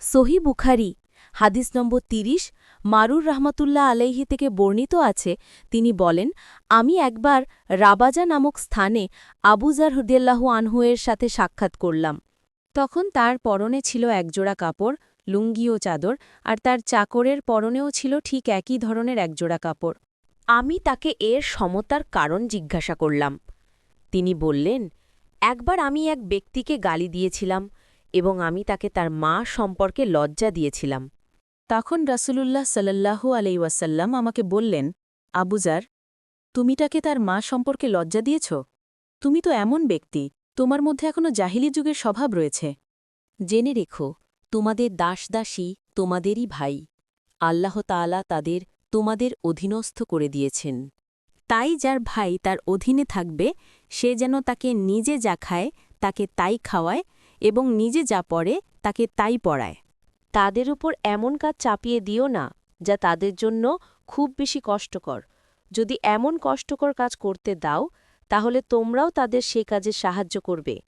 সহি বুখারি, হাদিস নম্বর তিরিশ, মারুর রহমতুল্লাহ আলাইহি থেকে বর্ণিত আছে, তিনি বলেন, আমি একবার রাবাজা নামক স্থানে আবুজার হুদিয়াল্লাহু আনহুয়ের সাথে সাক্ষাৎ করলাম। তখন তার পরনে ছিল একজোড়া কাপড়, লুঙ্গি ও চাদর, আর তার চাকরের পরনেও ছিল ঠিক একই ধরনের একজোড়া কাপড়। আমি তাকে এর সমতার কারণ জিজ্ঞাসা করলাম। তিনি বললেন, একবার আমি এক ব্যক্তিকে গালি দিয়েছিলাম এবং আমি তাকে তার মা সম্পর্কে লজ্জা দিয়েছিলাম। তখন রাসূলুল্লাহ সাল্লাল্লাহু আলাইওয়াসাল্লাম আমাকে বললেন আবুজার তুমি তাকে তার মা সম্পর্কে লজ্জা দিয়েছ? তুমি তো এমন ব্যক্তি, তোমার মধ্যে এখনও জাহিলি যুগের স্বভাব রয়েছে। জেনে রেখো, তোমাদের দাসদাসী তোমাদেরই ভাই। আল্লাহ তাআলা তাদের তোমাদের অধীনস্থ করে দিয়েছেন। তাই যার ভাই তার অধীনে থাকবে, সে যেন তাকে নিজে যা খায়, তাকে তাই খাওয়ায় এবং নিজে যা পড়ে, তাকে তাই পড়ায়। তাদের উপর এমন কাজ চাপিয়ে দিও না, যা তাদের জন্য খুব বেশি কষ্টকর। যদি এমন কষ্টকর কাজ করতে দাও, তাহলে তোমরাও তাদের সে কাজে সাহায্য করবে।